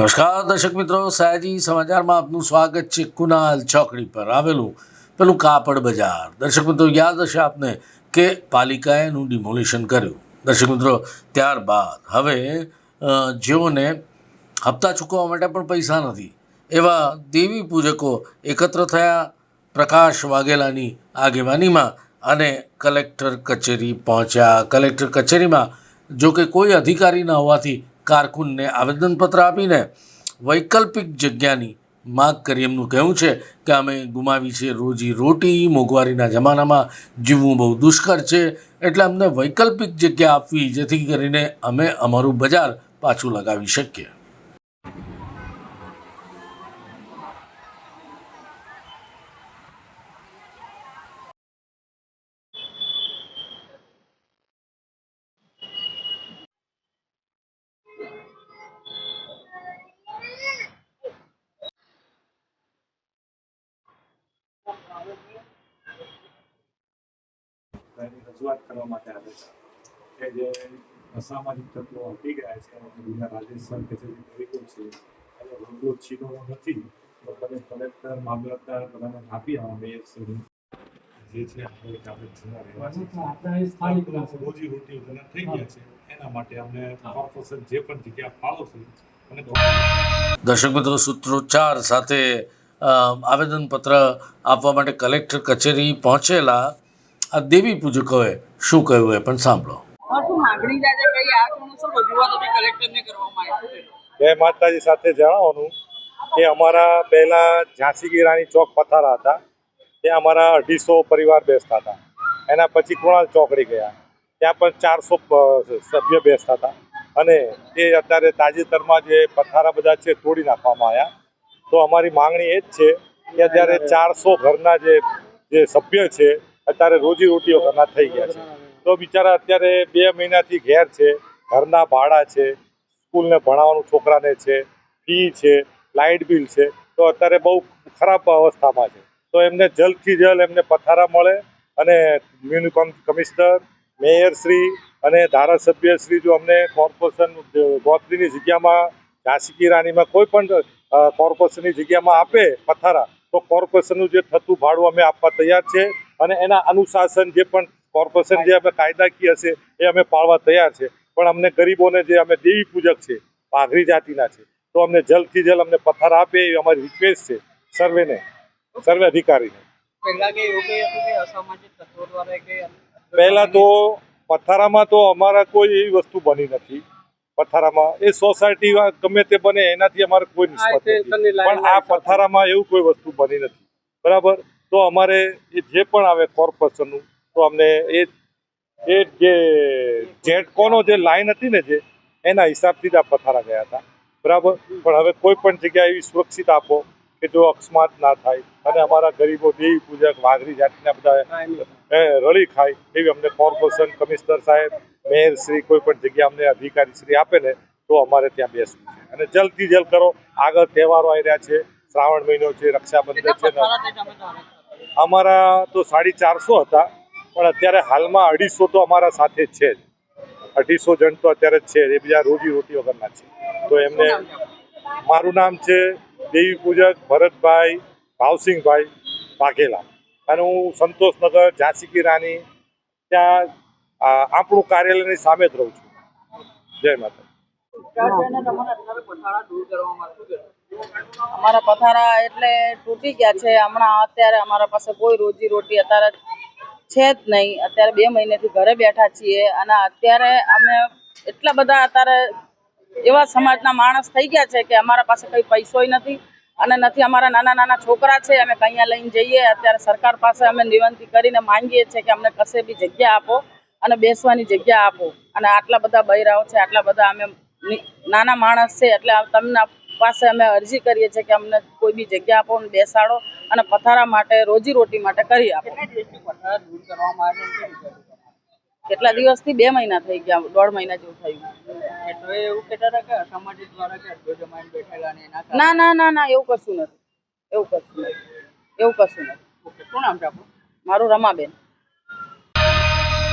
નમસ્કાર, દર્શક મિત્રો. સયાજી સમાચારમાં આપનું સ્વાગત છે કુનાલ ચોકડી પર આવેલું પેલું કાપડ બજાર. દર્શક મિત્રો, યાદ હશે આપને કે પાલિકાએ એનું ડિમોલિશન કર્યું. દર્શક મિત્રો, ત્યારબાદ હવે જેઓને હપ્તા ચૂકવવા માટે પણ પૈસા નથી, એવા દેવી પૂજકો એકત્ર થયા પ્રકાશ વાઘેલાની આગેવાનીમાં અને કલેક્ટર કચેરી પહોંચ્યા. કલેક્ટર કચેરીમાં જો કે કોઈ અધિકારી ન હોવાથી કારકુનને આવેદનપત્ર આપીને વૈકલ્પિક જગ્યાની માગ કરી. એમનું કહેવું છે કે અમે ગુમાવી છે રોજી રોટી, મોંઘવારીના જમાનામાં જીવવું બહુ દુષ્કર છે. એટલે અમને વૈકલ્પિક જગ્યા આપવી, જેથી કરીને અમે અમારું બજાર પાછું લગાવી શકીએ. રજૂઆત કરવા માટે આવે છે કે જે અસામાજિક તત્વો હટી ગયા છે અને બીજા રાજેશ કે જે તરીકો છે અને રોજરોજ છીનો નથી તો તમે કલેક્ટર મામલતદાર બધાને આપી આવો શ્રી જે છે આપણે એક આપણે જૂના રહેવાસી છે. છે. રોજી રોટી બધા થઈ ગયા છે એના માટે અમને કોર્પોરેશન જે પણ જગ્યા ફાળવશે અને દર્શક મિત્રો સૂત્રોચ્ચાર સાથે આવેદનપત્ર આપવા માટે કલેક્ટર કચેરી પહોંચેલા આ દેવી પૂજકોએ શું કહ્યું એ પણ સાંભળો. જય માતાજી સાથે જણાવવાનું કે અમારા પહેલા ઝાંસી રાણી ચોક પથારા હતા. ત્યાં અમારા અઢીસો પરિવાર બેસતા હતા. એના પછી કુણાલ ચોકડી ગયા. ત્યાં પણ ચારસો સભ્ય બેસતા હતા. અને એ અત્યારે તાજેતરમાં જે પથારા બધા છે તોડી નાખવામાં આવ્યા. તો અમારી માંગણી એ જ છે કે અત્યારે ચારસો ઘરના જે જે સભ્ય છે અત્યારે રોજી રોટી વગરના થઈ ગયા છે. તો બિચારા અત્યારે બે મહિનાથી ઘેર છે, ઘરના ભાડા છે, સ્કૂલને ભણાવવાનું છોકરાને છે, ફી છે, લાઇટ બિલ છે. તો અત્યારે બહુ ખરાબ અવસ્થામાં છે. તો એમને જલ્દથી જલ્દ એમને પથારા મળે અને મ્યુનિકોમ કમિશનર મેયરશ્રી અને ધારાસભ્યશ્રી જો અમને કોર્પોરેશન ગોત્રીની જગ્યામાં, ઝાંસી રાણીમાં કોઈ પણ કોર્પોરેશનની જગ્યામાં આપે પથારા, તો કોર્પોરેશનનું જે થતું ભાડું અમે આપવા તૈયાર છે. અને એના અનુશાસન જે પણ કોર્પોરેશન જે અમે કાયદાકીય છે એ અમે પાળવા તૈયાર છે. પણ અમને ગરીબોને જે અમે દેવી પૂજક છે પાઘરી જાતિના છે તો અમને જલ્દથી જલ્દ અમને પથાર આપે એ અમારી રિક્વેસ્ટ છે સર્વેને સર્વે અધિકારીને. પહેલા તો પથારામાં તો અમારા કોઈ એવી વસ્તુ બની નથી. પથારામાં એ સોસાયટી ગમે તે બને એનાથી અમારે કોઈ નિષ્ફળ પણ આ પથારામાં એવું કોઈ વસ્તુ બની નથી. બરાબર? તો અમારે એ જે પણ આવે કોર્પોરેશનનું, તો અમને એ એ જે જેટકોનો જે લાઈન હતી ને જે, એના હિસાબથી જ આ પથારા ગયા હતા. બરાબર? પણ હવે કોઈ પણ જગ્યાએ એવી સુરક્ષિત આપો કે જો અકસ્માત ના થાય અને અમારા ગરીબો દેવી પૂજક, વાઘરી જાતિના બધા રળી ખાય એવી અમને કોર્પોરેશન કમિશનર સાહેબ, મેયર શ્રી કોઈ પણ જગ્યા અમને અધિકારી શ્રી આપે ને, તો અમારે ત્યાં બેસવું છે. અને જલ્દથી જલ્દ કરો. આગળ તહેવારો આવી રહ્યા છે. શ્રાવણ મહિનો છે, રક્ષાબંધન છે અમારા તો સાડી ચારસો હતા પણ અત્યારે હાલમાં અઢીસો તો અમારા સાથે છે જ. અઢીસો જણ તો અત્યારે જ છે એ બીજા રોજી રોટી વગરના છે. તો એમને મારું નામ છે દેવી પૂજક ભરતભાઈ ભાવસિંહભાઈ વાઘેલા. અને હું સંતોષનગર ઝાંસી કી રાની ત્યાં આપણું કાર્યાલયની સામે જ રહું છું. જય માતા અમારા પથારા એટલે તૂટી ગયા છે. હમણાં અત્યારે અમારા પાસે કોઈ રોજી રોટી અત્યારે છે જ નહીં. અત્યારે બે મહિનેથી ઘરે બેઠા છીએ અને અત્યારે અમે એટલા બધા અત્યારે એવા સમાજના માણસ થઈ ગયા છે કે અમારા પાસે કંઈ પૈસોય નથી અને નથી. અમારા નાના નાના છોકરા છે, અમે કઅહીંયા લઈને જઈએ. અત્યારે સરકાર પાસે અમે નિવંતી કરીને માંગીએ છીએ કે અમને કશે બી જગ્યા આપો અને બેસવાની જગ્યા આપો. અને આટલા બધા બૈરાઓ છે, આટલા બધા અમે નાના માણસ છે એટલે તમને પાસે અમે અરજી કરીએ છીએ કે અમને કોઈ બી જગ્યા આપો અને બેસાડો અને પથારા માટે રોજી રોટી માટે કરી આપો. કેટલા દિવસથી બે મહિના થઈ ગયા દોઢ મહિના જેવું થયું. ને ના ના ના એવું કશું નથી. એવું કશું નથી. એવું કશું નથી. ઓકે શું નામ મારું રમાબેન.